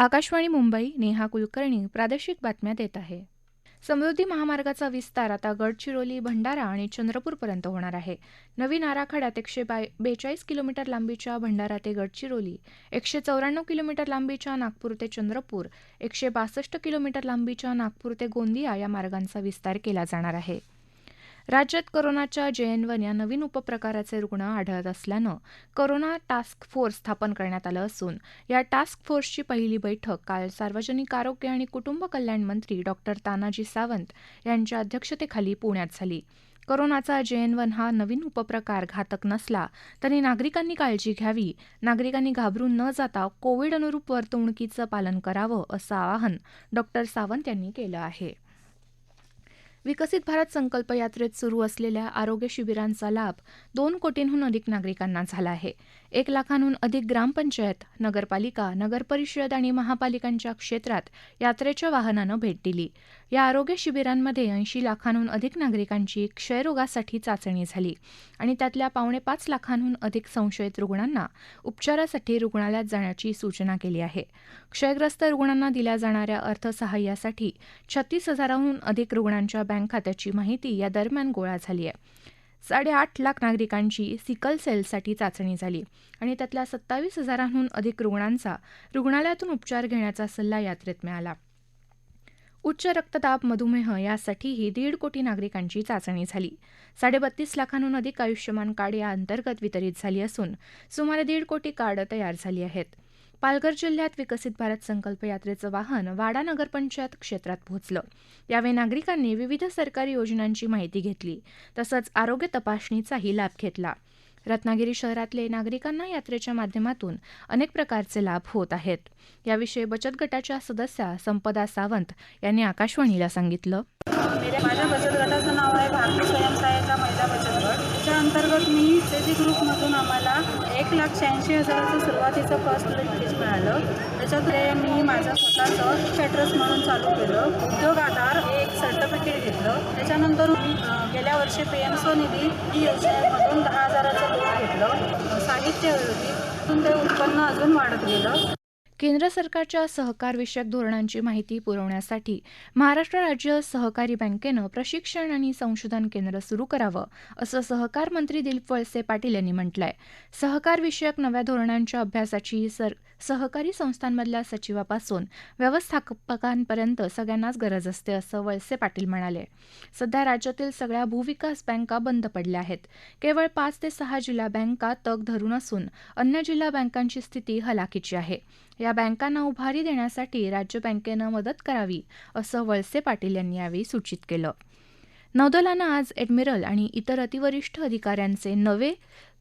आकाशवाणी मुंबई नेहा कुलकर्णी प्रादेशिक बातम्या देत आहे. समृद्धी महामार्गाचा विस्तार आता गडचिरोली भंडारा आणि चंद्रपूरपर्यंत होणार आहे. नवीन आराखड्यात एकशे बाय बेचाळीस किलोमीटर लांबीच्या भंडारा ते गडचिरोली एकशे चौऱ्याण्णव किलोमीटर लांबीच्या नागपूर ते चंद्रपूर एकशे बासष्ट किलोमीटर लांबीच्या नागपूर ते गोंदिया या मार्गांचा विस्तार केला जाणार आहे. राज्यात कोरोनाच्या जेएनवन या नवीन उपप्रकाराचे रुग्ण आढळत असल्यानं कोरोना टास्क फोर्स स्थापन करण्यात आलं असून या टास्क फोर्सची पहिली बैठक काल सार्वजनिक आरोग्य आणि कुटुंब कल्याण मंत्री डॉक्टर तानाजी सावंत यांच्या अध्यक्षतेखाली पुण्यात झाली. कोरोनाचा जेएनवन हा नवीन उपप्रकार घातक नसला तरी नागरिकांनी काळजी घ्यावी नागरिकांनी घाबरून न जाता कोविड अनुरूप वर्तवणुकीचं पालन करावं असं आवाहन डॉक्टर सावंत यांनी केलं आहे. विकसित भारत संकल्प यात्रेत सुरू असलेल्या आरोग्य शिबिरांचा लाभ दोन कोटींहून अधिक नागरिकांना झाला आहे. एक लाखांहून अधिक ग्रामपंचायत नगरपालिका नगरपरिषद आणि महापालिकांच्या क्षेत्रात यात्रेच्या वाहनानं भेट दिली. या आरोग्य शिबिरांमध्ये ऐंशी लाखांहून अधिक नागरिकांची क्षयरोगासाठी चाचणी झाली आणि त्यातल्या पावणे पाच लाखांहून अधिक संशयित रुग्णांना उपचारासाठी रुग्णालयात जाण्याची सूचना केली आहे. क्षयग्रस्त रुग्णांना दिल्या जाणाऱ्या अर्थसहाय्यासाठी छत्तीस हजारांहून अधिक रुग्णांच्या बँक खात्याची माहिती या दरम्यान गोळा झाली आहे. साडेआठ लाख नागरिकांची सिकल सेलसाठी चाचणी झाली आणि त्यातल्या सत्तावीस हजारांहून अधिक रुग्णांचा रुग्णालयातून उपचार घेण्याचा सल्ला यात्रेत मिळाला. उच्च रक्तदाब मधुमेह यासाठीही दीड कोटी नागरिकांची चाचणी झाली. साडेबत्तीस लाखांहून अधिक आयुष्यमान कार्ड या अंतर्गत वितरित झाली असून सुमारे दीड कोटी कार्ड तयार झाली आहेत. पालघर जिल्ह्यात विकसित भारत संकल्प यात्रेचं वाहन वाडा नगरपंचायत क्षेत्रात पोहोचलं. यावेळी नागरिकांनी विविध सरकारी योजनांची माहिती घेतली. तसंच आरोग्य तपासणीचाही लाभ घेतला. रत्नागिरी शहरातले नागरिकांना यात्रेच्या माध्यमातून अनेक प्रकारचे लाभ होत आहेत. याविषयी बचत गटाच्या सदस्या संपदा सावंत यांनी आकाशवाणीला सांगितलं. माझ्या बचत गटाचं नाव आहे भारतीय स्वयंसहायता महिला बचत गट. त्याच्या अंतर्गत मी सेजी ग्रुपमधून आम्हाला एक लाख शहाऐंशी हजाराचं सुरुवातीचं फर्स्ट लिंकेज मिळालं. त्याच्यात मी माझं स्वतःचं कॅटरस म्हणून चालू केलं. उद्योग आधार एक सर्टिफिकेट घेतलं. त्याच्यानंतर मी गेल्या वर्षी पी एम स्वनिधी ही योजनेमधून दहा हजाराचं लोन घेतलं साहित्य तिथून ते उत्पन्न अजून वाढत गेलं. केंद्र सरकारच्या सहकारविषयक धोरणांची माहिती पुरवण्यासाठी महाराष्ट्र राज्य सहकारी बँकेनं प्रशिक्षण आणि संशोधन केंद्र सुरू करावं असं सहकार मंत्री दिलीप वळसे पाटील यांनी म्हटलंय. सहकारविषयक नव्या धोरणांच्या अभ्यासाची सर सहकारी संस्थांमधल्या सचिवापासून व्यवस्थापकांपर्यंत सगळ्यांनाच गरज असते असं वळसे पाटील म्हणाले. सध्या राज्यातील सगळ्या भूविकास बँका बंद पडल्या आहेत. केवळ पाच ते सहा जिल्हा बँका तग धरून असून अन्य जिल्हा बँकांची स्थिती हलाखीची आहे. या बँकांना उभारी देण्यासाठी राज्य बँकेनं मदत करावी असं वळसे पाटील यांनी यावेळी सूचित केलं. नौदलानं आज एडमिरल आणि इतर अतिवरिष्ठ अधिकाऱ्यांचे नवे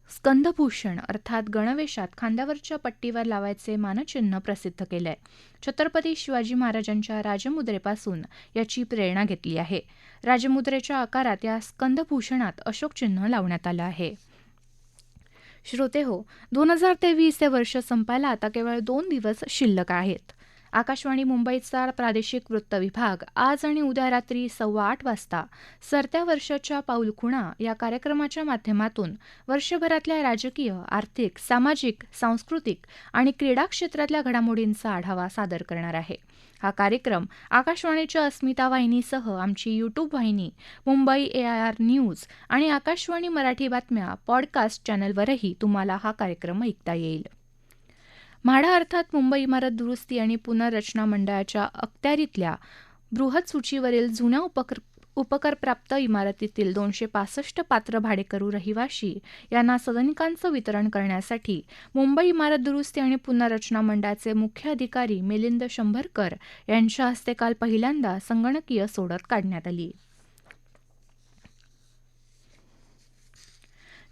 स्कंदभूषण अर्थात गणवेशात खांद्यावरच्या पट्टीवर लावायचे मानचिन्ह प्रसिद्ध केलंय. छत्रपती शिवाजी महाराजांच्या राजमुद्रेपासून याची प्रेरणा घेतली आहे. राजमुद्रेच्या आकारात या स्कंदभूषणात अशोक चिन्ह लावण्यात आलं आहे. श्रोते हो दोन हजार तेवीस हे वर्ष संपायला आता केवळ दोन दिवस शिल्लक आहेत. आकाशवाणी मुंबईचा प्रादेशिक वृत्त विभाग. आज आणि उद्या रात्री सव्वा आठ वाजता सरत्या वर्षाच्या पाऊलखुणा या कार्यक्रमाच्या माध्यमातून वर्षभरातल्या राजकीय आर्थिक सामाजिक सांस्कृतिक आणि क्रीडा क्षेत्रातल्या घडामोडींचा आढावा सादर करणार आहे. हा कार्यक्रम आकाशवाणीच्या अस्मिता वाहिनीसह आमची यूट्यूब वाहिनी Mumbai A I R news आणि आकाशवाणी मराठी बातम्या पॉडकास्ट चॅनलवरही तुम्हाला हा कार्यक्रम ऐकता येईल. म्हाडा अर्थात मुंबई इमारत दुरुस्ती आणि पुनर्रचना मंडळाच्या अखत्यारीतल्या बृहत सूचीवरील जुन्या उपक्र उपकरप्राप्त इमारतीतील दोनशे पासष्ट पात्र भाडेकरू रहिवाशी यांना सदनिकांचं वितरण करण्यासाठी मुंबई इमारत दुरुस्ती आणि पुनर्रचना मंडळाचे मुख्य अधिकारी मिलिंद शंभरकर यांच्या हस्ते काल पहिल्यांदा संगणकीय सोडत काढण्यात आली.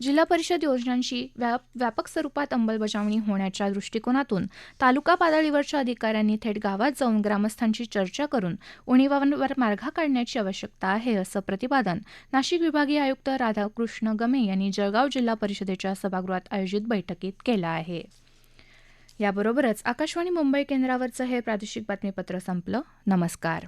जिल्हा परिषद योजनांची व्याप व्यापक स्वरूपात अंमलबजावणी होण्याच्या दृष्टिकोनातून तालुका पातळीवरच्या अधिकाऱ्यांनी थेट गावात जाऊन ग्रामस्थांची चर्चा करून उणीवांवर मार्गा काढण्याची आवश्यकता आहे असं प्रतिपादन नाशिक विभागीय आयुक्त राधाकृष्ण गमे यांनी जळगाव जिल्हा परिषदेच्या सभागृहात आयोजित बैठकीत केलं आहे. याबरोबरच आकाशवाणी मुंबई केंद्रावरचं हे प्रादेशिक बातमीपत्र संपलं. नमस्कार.